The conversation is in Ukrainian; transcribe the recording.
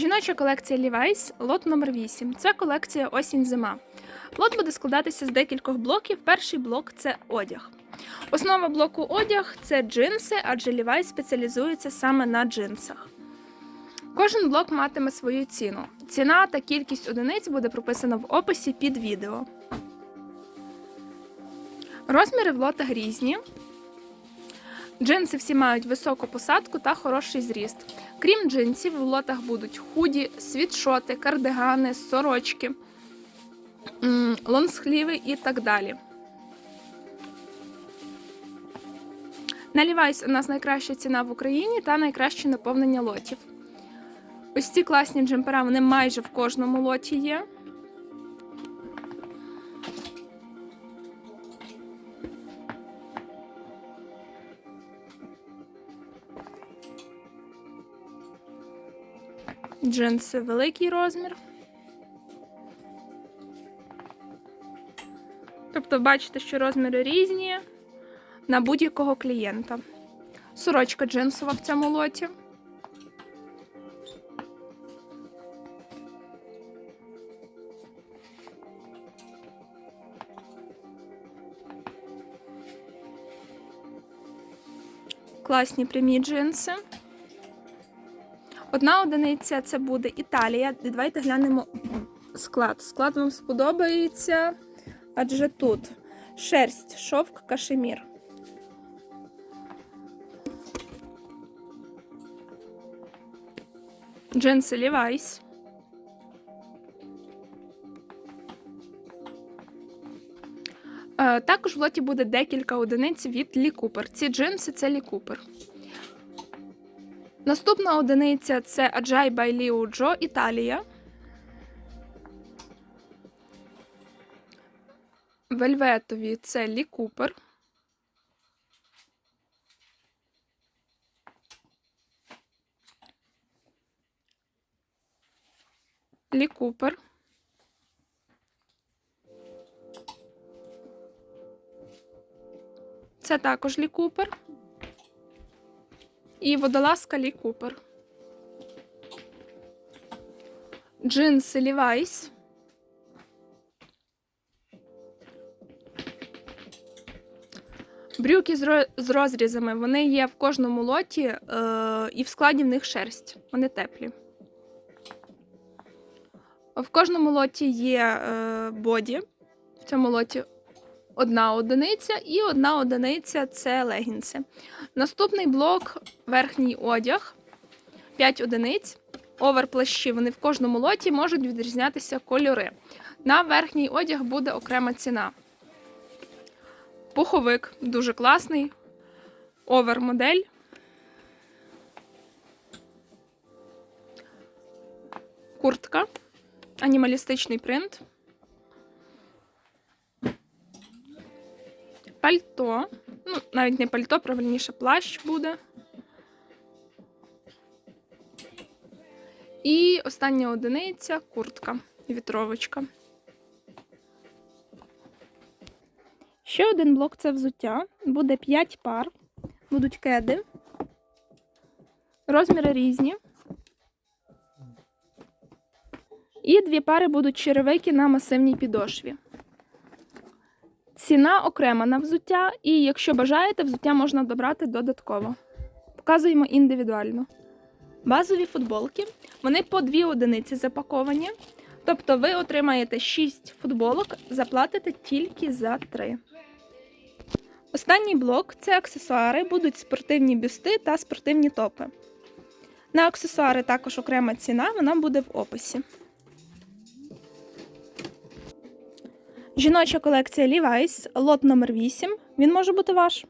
Жіноча колекція Levi's, лот номер 8. Це колекція осінь-зима. Лот буде складатися з декількох блоків. Перший блок це одяг. Основа блоку одяг це джинси, адже Levi's спеціалізується саме на джинсах. Кожен блок матиме свою ціну. Ціна та кількість одиниць буде прописана в описі під відео. Розміри в лотах різні. Джинси всі мають високу посадку та хороший зріст. Крім джинсів, в лотах будуть худі, світшоти, кардигани, сорочки, м, лонгсліви і так далі. На Levi's у нас найкраща ціна в Україні та найкраще наповнення лотів. Ось ці класні джемпера, вони майже в кожному лоті є. Джинси великий розмір. Тобто, бачите, що розміри різні на будь-якого клієнта. Сорочка джинсова в цьому лоті. Класні прямі джинси. Одна одиниця це буде Італія. І Давайте глянемо склад. Склад вам сподобається, адже тут шерсть, шовк, кашемір. Джинси Levi's. Е, Також в лоті буде декілька одиниць від Лі Купер. Ці джинси це Лі Купер. Наступна одиниця це by Liu Джо Італія. Вельветові це Лі Купер. Лі Купер. Це також Лі Купер. І водолазка Лі Купер. Джинси Levi's. Брюки з розрізами. Вони є в кожному лоті е, і в складі в них шерсть. Вони теплі. В кожному лоті є е, боді. В цьому лоті одна одиниця, і одна одиниця це легінси. Наступний блок верхній одяг. 5 одиниць. Оверплащі вони в кожному лоті можуть відрізнятися кольори. На верхній одяг буде окрема ціна. Пуховик дуже класний. Овер модель. Куртка. Анімалістичний принт. Пальто. Ну, навіть не пальто, правильніше плащ буде. І остання одиниця куртка, вітровочка. Ще один блок це взуття. Буде 5 пар. Будуть кеди. Розміри різні. І дві пари будуть черевики на масивній підошві. Ціна окрема на взуття, і якщо бажаєте, взуття можна добрати додатково. Показуємо індивідуально. Базові футболки. Вони по дві одиниці запаковані. Тобто ви отримаєте 6 футболок, заплатите тільки за 3. Останній блок це аксесуари, будуть спортивні бюсти та спортивні топи. На аксесуари також окрема ціна, вона буде в описі. Жіноча колекція Levi's, лот номер 8. Він може бути ваш.